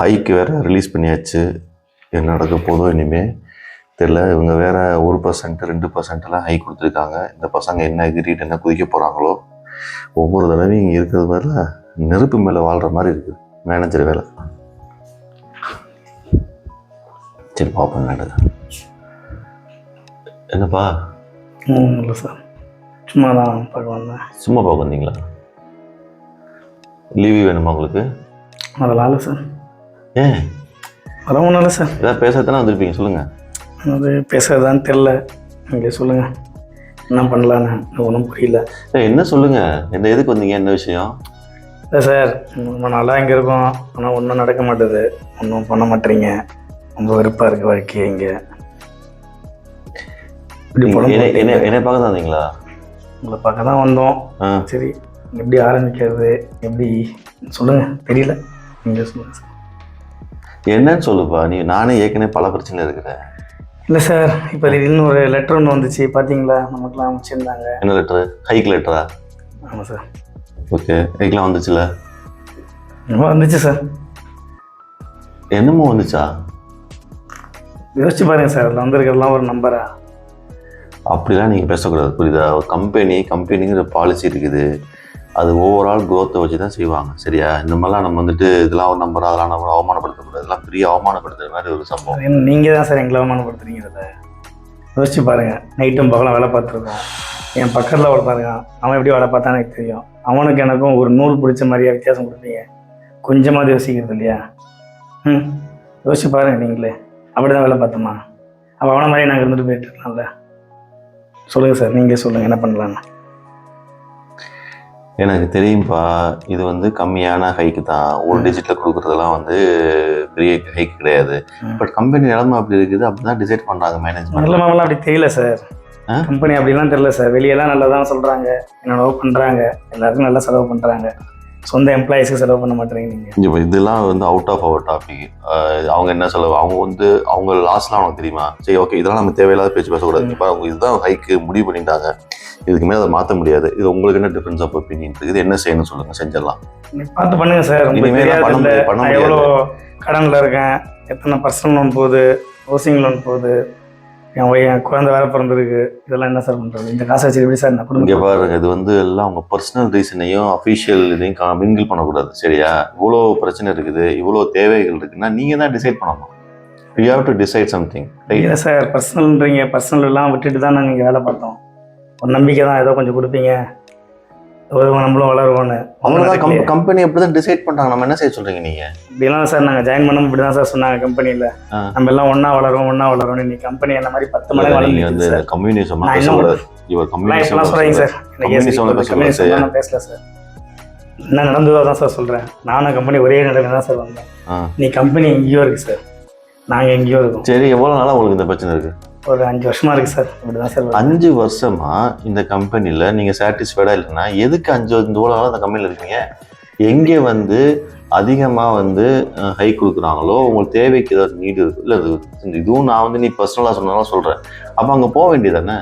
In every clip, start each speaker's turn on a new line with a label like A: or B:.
A: Haiku வேற release பண்ணியாச்சு. என்ன நடக்க போதோ இனிமே தெரியல. இவங்க வேற ஒரு பர்சன்ட் ரெண்டு பர்சன்ட்லாம் ஹை கொடுத்துருக்காங்க. இந்த பசங்க என்ன எகிரிட்டு என்ன குதிக்க போகிறாங்களோ ஒவ்வொரு தடவையும் இங்கே இருக்கிறது மேலே நெருப்பு மேலே வாழ்கிற மாதிரி இருக்குது. மேனேஜர் வேலை சரி பார்ப்போம் நடக்குது என்னப்பா?
B: இல்லை சார். சும்மா தான் பார்க்க வந்தேன்.
A: சும்மா பார்க்க வந்தீங்களா? லீவு வேணுமா உங்களுக்கு?
B: அதெல்லாம் இல்லை சார்.
A: ஏன்?
B: அதெல்லாம் ஒன்றும் சார்.
A: ஏதாவது பேசத்தானே வந்திருப்பீங்க சொல்லுங்கள்
B: அது பேசுறதான்னு தெரில நீங்களே சொல்லுங்கள் என்ன பண்ணலான்னு ஒன்றும் புரியல.
A: ஏய், என்ன சொல்லுங்க? எந்த எதுக்கு வந்தீங்க? என்ன விஷயம்?
B: இல்லை சார் ரொம்ப நாளாக இங்கே இருக்கோம். ஆனால் ஒன்றும் நடக்க மாட்டுது. ஒன்றும் பண்ண மாட்டேறீங்க ரொம்ப வெறுப்பாக இருக்குது வாழ்க்கையே இங்கே.
A: என்ன பார்க்க தான் வந்தீங்களா?
B: உங்களை பார்க்க தான் வந்தோம். சரி எப்படி ஆரம்பிக்கிறது? எப்படி? சொல்லுங்கள் தெரியல. நீங்கள் சொல்லுங்கள் சார்.
A: என்னன்னு சொல்லுப்பா. நீ நானே ஏற்கனவே பல பிரச்சனை இருக்கிறேன்.
B: இல்லை சார் இப்போ திடீர்னு ஒரு லெட்டர் ஒன்று வந்துச்சு பார்த்தீங்களா நமக்குலாம் அமைச்சிருந்தாங்க
A: என்ன லெட்டரு ஹைக் லெட்டரா
B: ஆமாம் சார்
A: ஓகே ஹைக்லாம் வந்துச்சுல?
B: வந்துச்சு சார்
A: என்னமோ வந்துச்சா?
B: யோசிச்சு பாருங்க சார் அதில் வந்திருக்கிறதுலாம் ஒரு நம்பரா
A: அப்படிலாம் நீங்கள் பேசக்கூடாது புரியுதா? ஒரு கம்பெனி கம்பெனிங்கிற பாலிசி இருக்குது. அது ஓவரால் குரோத்தை வச்சு தான் செய்வாங்க. சரியா? இந்த மாதிரிலாம் நம்ம வந்துட்டு இதெல்லாம் ஒரு நம்பர் அதெல்லாம் நம்ம அவமானப்படுத்தக்கூடாது. இதெல்லாம் பெரிய அவமானப்படுத்துற மாதிரி ஒரு சம்பவம்.
B: நீங்கள் தான் சார் எங்களை அவமானப்படுத்துறீங்க யோசிச்சு பாருங்க. நைட்டும் பகலாம் வேலை பார்த்துருக்கோம். என் பக்கத்தில் ஒருத்தன் இருக்கான் அவன் எப்படி வேலை பார்த்தானே எனக்கு தெரியும். அவனுக்கு எனக்கும் ஒரு நூல் பிடிச்ச மாதிரியா வித்தியாசம் கொடுப்பீங்க. கொஞ்சமாக யோசிக்கிறது இல்லையா? ம். யோசிச்சு பாருங்க நீங்களே. அப்படி தான் வேலை பார்த்தோமா? அப்போ அவனை மாதிரி நாங்கள் இருந்துட்டு போயிட்டு இருக்கலாம்ல. சொல்லுங்கள் சார் நீங்கள் சொல்லுங்கள் என்ன பண்ணலான்னு
A: எனக்கு தெரியும்ப்பா இது வந்து கம்மியான ஹைக்கு தான். ஒரு டிஜிட்டில் கொடுக்குறதெல்லாம் வந்து பெரிய ஹைக் கிடையாது. பட் கம்பெனி நிலமை அப்படி இருக்குது. அப்படி தான் டிசைட் பண்ணுறாங்க மேனேஜ்மெண்ட்
B: மாமெல்லாம் அப்படி தெரியல சார்? கம்பெனி அப்படிலாம் தெரியல சார் வெளியெல்லாம் நல்லா தான் சொல்கிறாங்க என்னென்னவோ பண்ணுறாங்க எல்லாருக்கும் நல்லா செலவு பண்ணுறாங்க சொந்த எம்ப்ளாயிஸ்க்கு செலவு பண்ண மாட்டேறீங்க நீங்கள்
A: இதெல்லாம் வந்து அவுட் ஆஃப் அவர் டாபிக் அவங்க என்ன செலவு? அவங்க வந்து அவங்க லாஸ்ட்லாம் அவனுக்கு தெரியுமா? சரி ஓகே இதெல்லாம் நம்ம தேவையில்லாத பேச்சு பேசக்கூடாது. இப்போ அவங்க இதுதான் ஹைக்கு முடிவு பண்ணிட்டாங்க. இதுக்கு மேலே அதை மாற்ற முடியாது. இது உங்களுக்கு என்ன டிஃபரன்ஸ் ஆஃப் ஒப்பீனியன் இருக்குது என்ன செய்யணும்னு சொல்லுங்கள் செஞ்சிடலாம்
B: பார்த்து பண்ணுங்க சார்.
A: இனிமேல் பண்ண முடியாது,
B: கடனில் இருக்கேன். எத்தனை பர்சனல் லோன் போகுது? ஹவுசிங் லோன் போகுது? என் என் குழந்தை வேற பிறந்திருக்கு. இதெல்லாம் என்ன சார் பண்ணுறது இந்த காசை வச்சு எப்படி சார்
A: இங்கே
B: குடும்பம்?
A: பாருங்க இது வந்து எல்லாம் அவங்க பர்சனல் ரீசனையும் அஃபிஷியல் இதையும் மிங்கிள் பண்ணக்கூடாது. சரியா? இவ்வளோ பிரச்சனை இருக்குது இவ்வளோ தேவைகள் இருக்குன்னா நீங்கள் தான் டிசைட் பண்ணணும். You have to decide something
B: இல்லை சார் பர்சனல்ன்றீங்க பர்சனல் எல்லாம் விட்டுட்டு தான் நாங்கள் இங்கே வேலை பார்த்தோம். ஒரு நம்பிக்கை தான் ஏதோ கொஞ்சம் கொடுப்பீங்க. நம்மளும் வளருவோன்னு
A: அவங்கதான் கம் கம்பெனி அப்படி தான் டிசைட் பண்ணுறாங்க நம்ம என்ன செய்ய சொல்கிறீங்க நீங்கள்
B: இப்படிலாம் சார் நாங்கள் ஜாயின் பண்ணோம். இப்படி தான் சார் சொன்னாங்க கம்பெனியில். நம்ம எல்லாம் ஒன்றா வளரும் ஒன்றா வளரும் இன்னைக்கு கம்பெனி என்ன மாதிரி பத்து
A: வந்து
B: வளர்ந்து சார்
A: கம்யூனிசம் இவர்
B: இப்பெல்லாம் சொல்கிறீங்க சார்? நான் பேசல சார் என்ன நடந்ததோ தான் சார் சொல்கிறேன் நானும் கம்பெனி ஒரே நிலையில தான் சார் வந்தேன். நீ கம்பெனி எங்கேயோ இருக்கு சார் நாங்கள் எங்கேயோ இருக்கோம்.
A: சரி எவ்வளோ நாளாக உங்களுக்கு இந்த பிரச்சனை இருக்கு?
B: ஒரு அஞ்சு வருஷமா இருக்கு சார். இப்படி தான் சார்.
A: அஞ்சு வருஷமா இந்த கம்பெனியில் நீங்கள் சாட்டிஸ்ஃபைடாக இல்லைன்னா எதுக்கு அஞ்சு இவ்வளோ நாளாக அந்த கம்பெனியில் இருக்கீங்க? எங்கே வந்து அதிகமாக வந்து ஹை கொடுக்குறாங்களோ உங்களுக்கு தேவைக்கு ஏதாவது நீடு இருக்கு. இல்லை இது இதுவும் நான் வந்து நீ பர்சனலாக சொன்னாலும் சொல்கிறேன் அப்போ அங்கே போக வேண்டியதானே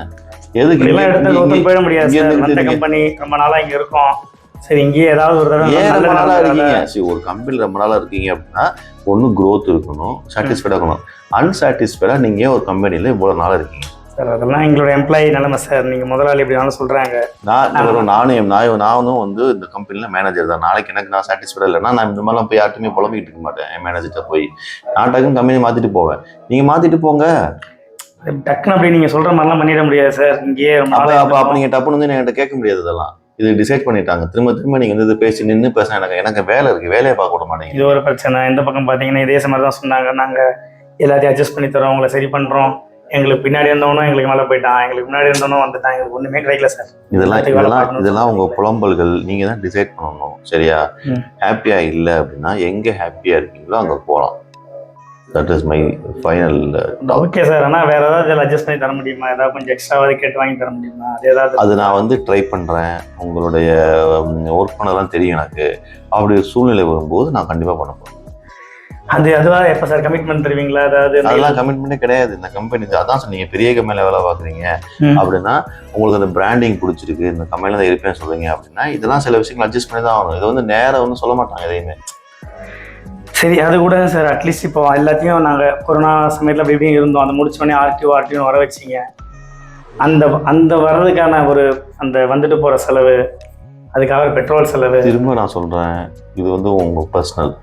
A: எதுக்கு
B: போயிட முடியாது கம்பெனி ரொம்ப நாளாக இங்கே இருக்கோம். சரி இங்கேயே ஏதாவது ஒரு தடவை
A: ஏன் ரொம்ப நாளா இருக்கீங்க? சரி ஒரு கம்பெனியில் ரொம்ப நாளா இருக்கீங்க அப்படின்னா ஒன்று growth இருக்கணும் சாட்டிஸ்ஃபைடாக இருக்கணும். அன்சாட்டிஸ்ஃபைடாக நீங்கள் ஒரு கம்பெனியில் இவ்வளோ நாளாக இருக்கீங்க?
B: சார் அதெல்லாம் எங்களோட எம்ப்ளாயி நிலைமை சார். நீங்கள் முதலாளி இப்படி வேணாலும் சொல்கிறாங்க
A: நான் நானும் நான் நானும் வந்து இந்த கம்பெனியில் மேனேஜர் தான். நாளைக்கு எனக்கு நான் சாட்டிஸ்ஃபைடாக இல்லைன்னா நான் இந்த மாதிரிலாம் போய் யார்ட்டுமே புலம்பிக்கிட்டு இருக்க மாட்டேன் என் மேனேஜர்கிட்ட போய். நான் டக்குன்னு கம்பெனி மாற்றிட்டு போவேன். நீங்கள் மாற்றிட்டு போங்க.
B: டக்குன்னு அப்படி நீங்கள் சொல்கிற மாதிரிலாம் பண்ணிட முடியாது சார். இங்கேயே
A: அப்போ அப்போ. நீங்கள் டப்புன்னு வந்து என்கிட்ட கேட்க முடியாது இதெல்லாம். இது டிசைட் பண்ணிட்டாங்க. திரும்ப திரும்ப நீங்கள் வந்து இது பேசி நின்று பேச எனக்கு எனக்கு வேலை இருக்குது வேலையை பார்க்க விட மாட்டேங்க
B: இது ஒரு பிரச்சனை. இந்த பக்கம் பார்த்தீங்கன்னா இதே மாதிரி தான் சொன்னாங்க. நாங்கள் எல்லாத்தையும் அட்ஜஸ்ட் பண்ணி தரோம். உங்களை சரி பண்ணுறோம் எங்களுக்கு பின்னாடி இருந்தவனும் எங்களுக்கு மேலே போயிட்டான். எங்களுக்கு முன்னாடி இருந்தவனும் வந்துட்டான். எங்களுக்கு ஒன்றுமே கிடைக்கல சார்.
A: இதெல்லாம் இதெல்லாம். இதெல்லாம் உங்க புலம்பல்கள். நீங்க தான் டிசைட் பண்ணணும். சரியா?
B: ம்.
A: ஹாப்பியா இல்லை அப்படின்னா எங்க ஹாப்பியா இருக்கீங்களோ அங்க போகலாம் that is my final
B: okay sir ஆனால் வேற ஏதாவது அட்ஜஸ்ட் பண்ணி தர முடியுமா? ஏதாவது கொஞ்சம் எக்ஸ்ட்ராவாக கேட்டு வாங்கி தர முடியுமா? அது ஏதாவது
A: அது நான் வந்து ட்ரை பண்றேன். உங்களுடைய ஒர்க் பண்ணலாம் தெரியும் எனக்கு. அப்படி ஒரு சூழ்நிலை வரும்போது நான் கண்டிப்பா பண்ண போறேன்.
B: அது அதுவா எப்போ சார் கமிட்மெண்ட் தருவீங்களா? அதாவது
A: அதெல்லாம் கமிட்மெண்ட்டே கிடையாது. இந்த கம்பெனி அதான் சொன்னீங்க பெரிய கம்பெனில வேலை பார்க்குறீங்க. அப்படின்னா உங்களுக்கு அந்த பிராண்டிங் பிடிச்சிருக்கு. இந்த கம்பெனில தான் இருப்பேன்னு சொல்றீங்க அப்படின்னா இதெல்லாம் சில விஷயங்கள் அட்ஜஸ்ட் பண்ணி தான் ஆகணும். இதை வந்து நேரா வந்து சொல்ல மாட்டாங்க எதையுமே.
B: சரி அது கூட சார் அட்லீஸ்ட் இப்போ எல்லாத்தையும் நாங்கள் கொரோனா சமயத்தில் எப்படியும் இருந்தோம். அதை முடிச்சோடனே ஆர்டிஓ ஆர்டிஓ வர வச்சிங்க. அந்த அந்த வர்றதுக்கான ஒரு அந்த வந்துட்டு போகிற செலவு அதுக்காக பெட்ரோல் செலவு.
A: திரும்ப நான் சொல்கிறேன் இது வந்து உங்கள் பர்சனல்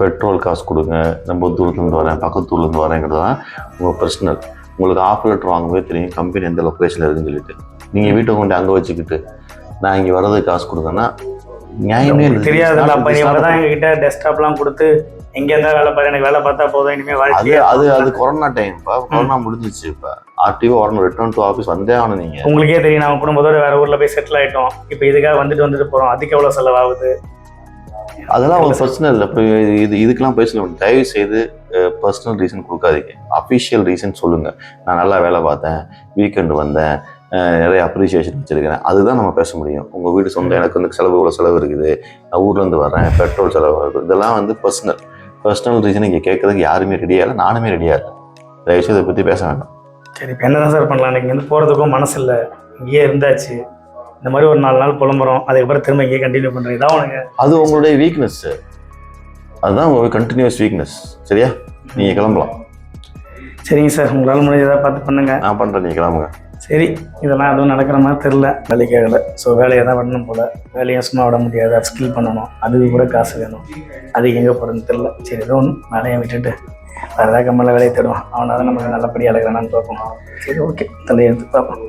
A: பெட்ரோல் காசு கொடுங்க. நம்ம தூரத்துலேருந்து வரேன். பக்கத்து ஊர்லேருந்து வரேங்கிறது தான் உங்கள் பர்சனல் உங்களுக்கு ஆஃப் லெட்டர் வாங்கவே தெரியும் கம்பெனி எந்த லொக்கேஷனில் இருக்குன்னு சொல்லிட்டு. நீங்கள் வீட்டை கொண்டு அங்கே வச்சுக்கிட்டு நான் இங்கே வர்றதுக்கு காசு கொடுத்தேன்னா நியாயமே இல்லை.
B: தெரியாதுல்ல அப்போ தான் எங்ககிட்ட டெஸ்க்டாப்லாம் கொடுத்து எங்கே இருந்தால் வேலை பாரு எனக்கு வேலை பார்த்தா போதும் இனிமேல் வாழ்க்கை
A: அது அது கொரோனா டைம் இப்போ கொரோனா முடிஞ்சிச்சு இப்போ. ஆர்டிஓ வரணும் ரிட்டர்ன் டு ஆஃபீஸ் வந்தே ஆகணும் நீங்கள்
B: உங்களுக்கே தெரியும் நம்ம குடும்பத்தோட வேற ஊர்ல போய் செட்டில் ஆயிட்டோம். இப்போ இதுக்காக வந்துட்டு வந்துட்டு போறோம். அதுக்கு எவ்வளவு செலவாகுது?
A: அதெல்லாம் உங்கள் பர்சனல் இப்போ இது இதுக்கெல்லாம் பேசல. தயவு செய்து பர்சனல் ரீசன் கொடுக்காதீங்க. அஃபிஷியல் ரீசன் சொல்லுங்கள் நான் நல்லா வேலை பார்த்தேன். வீக்கெண்டு வந்தேன். நிறைய அப்ரிசியேஷன் வச்சுருக்கிறேன். அதுதான் நம்ம பேச முடியும். உங்கள் வீடு சொந்தம் எனக்கு வந்து செலவு இவ்வளோ செலவு இருக்குது. நான் ஊர்லேருந்து வரேன் பெட்ரோல் செலவு இருக்குது இதெல்லாம் வந்து பர்சனல் பர்சனல் ரீசன் இங்கே கேட்கறதுக்கு யாருமே ரெடியாக இல்லை நானுமே ரெடியாக இல்லை. தயவுசெய்து இதை பற்றி பேச வேண்டாம்.
B: சரி இப்போ என்னதான் சார் பண்ணலாம்? இன்னைக்கு வந்து போறதுக்கும் மனசு இல்லை. இங்கேயே இருந்தாச்சு. இந்த மாதிரி ஒரு நாலு நாள் புலம்புறோம். அதுக்கப்புறம் திரும்ப இங்கேயே கண்டினியூ பண்றீங்க இதான் உனக்கு.
A: அது உங்களுடைய வீக்னஸ் அதுதான் உங்களுடைய கண்டினியூஸ் வீக்னஸ் சரியா? நீங்கள் கிளம்பலாம்.
B: சரிங்க சார் உங்களால் முடிஞ்சதை பார்த்து பண்ணுங்க.
A: நான் பண்ணுறேன் நீங்கள் கிளம்புங்க.
B: சரி இதெல்லாம் எதுவும் நடக்கிற மாதிரி தெரில வேலைக்காகல ஸோ வேலையை தான் பண்ணணும் போல. வேலையை சும்மா விட முடியாது. அது ஸ்கில் பண்ணணும். அதுக்கு கூட காசு வேணும். அது எங்கே போகிறதுன்னு தெரில சரி ஏதோ ஒன்று வேலையை விட்டுட்டு வேறு ஏதாவது கம்மல வேலையை தேடுவான் அவனால் நமக்கு நல்லபடியாக அழகிறானான்னு பார்ப்போம். சரி ஓகே தலையை எடுத்து பார்ப்போம்.